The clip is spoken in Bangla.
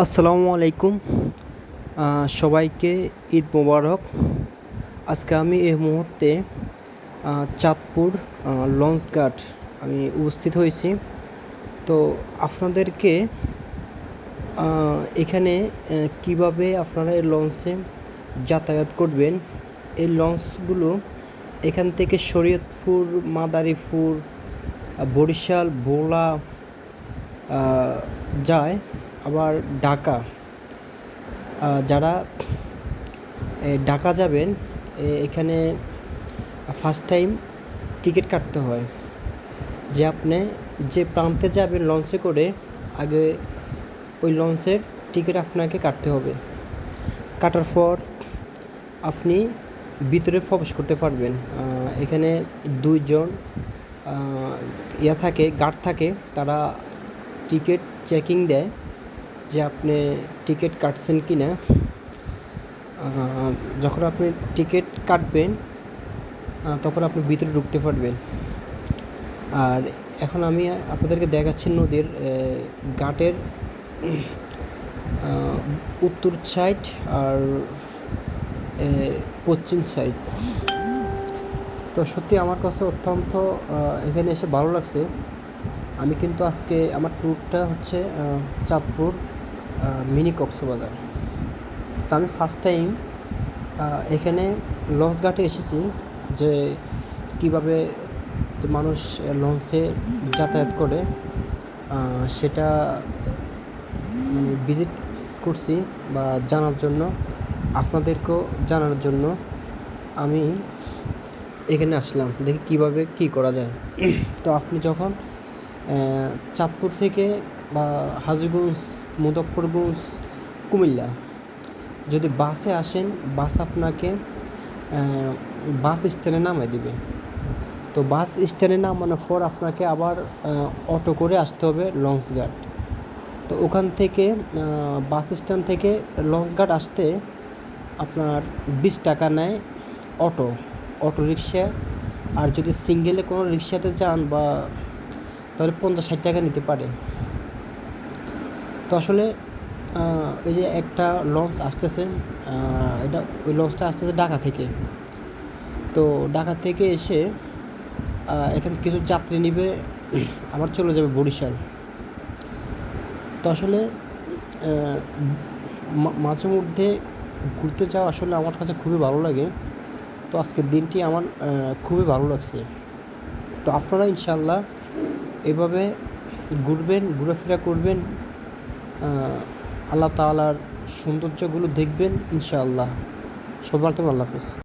আসসালামু আলাইকুম। সবাইকে ঈদ মোবারক। আজকে আমি এই মুহূর্তে চাঁদপুর আহ, লঞ্চ ঘাট আমি উপস্থিত হয়েছি। তো আপনাদেরকে এখানে কীভাবে আপনারা এই লঞ্চে যাতায়াত করবেন? এই লঞ্চগুলো এখান থেকে শরীয়তপুর মাদারীপুর বরিশাল ভোলা যায়। আবার ঢাকা। যারা ঢাকা যাবেন এখানে ফার্স্ট টাইম টিকিট কাটতে হয়। যে আপনি যে প্রান্তে যাবেন লঞ্চে করে, আগে ওই লঞ্চের টিকিট আপনাকে কাটতে হবে। কাটার পর আপনি ভিতরে প্রবেশ করতে পারবেন। এখানে দুইজন ইয়া থাকে গার্ড থাকে, তারা টিকিট চেকিং দেয়। যে আপনি টিকিট কাটছেন কি না যখন আপনি টিকিট কাটবেন তখন আপনি ভিতরে ঢুকতে পারবেন। আর এখন আমি আপনাদেরকে দেখাচ্ছি নদীর ঘাটের উত্তর সাইড আর পশ্চিম সাইড তো সত্যি আমার কাছে অত্যন্ত এখানে এসে ভালো লাগছে। আমি কিন্তু আজকে আমার ট্যুরটা হচ্ছে চাঁদপুর। মিনি কক্সবাজার। তো আমি ফার্স্ট টাইম এখানে লঞ্চ ঘাটে এসেছি যে কীভাবে মানুষ লঞ্চে যাতায়াত করে সেটা মানে ভিজিট করছি বা জানার জন্য, আপনাদেরকেও জানার জন্য আমি এখানে আসলাম। দেখি কীভাবে কি করা যায়। তো আপনি যখন চাঁদপুর থেকে বা হাজিগঞ্জ, মুজফ্ফরগঞ্জ, কুমিল্লা। যদি বাসে আসেন, বাস আপনাকে বাস স্ট্যান্ডে নামাই দিবে। তো বাস স্ট্যান্ডে নামানোর পর আপনাকে আবার অটো করে আসতে হবে লঞ্চ ঘাট তো ওখান থেকে বাস স্ট্যান্ড থেকে লঞ্চ ঘাট আসতে আপনার বিশ টাকা নেয় অটো অটো রিক্সা। আর যদি সিঙ্গেলে কোনো রিক্সাতে যান বা তাহলে পঞ্চাশ ষাট টাকা নিতে পারে। তো আসলে এই যে একটা লঞ্চ আসতেছে এটা, ওই লঞ্চটা আসতেছে ঢাকা থেকে। তো ঢাকা থেকে এসে এখান কিছু যাত্রী নিবে, আবার চলে যাবে বরিশাল। তো আসলে মাঝে মধ্যে ঘুরতে যাওয়া আসলে আমার কাছে খুবই ভালো লাগে। তো আজকের দিনটি আমার খুবই ভালো লাগছে। তো আপনারা ইনশাল্লাহ এভাবে ঘুরবেন ঘোরাফেরা করবেন আল্লাহ তালার সৌন্দর্যগুলো দেখবেন ইনশাআল্লাহ। সবার আল্লাহ হাফেজ।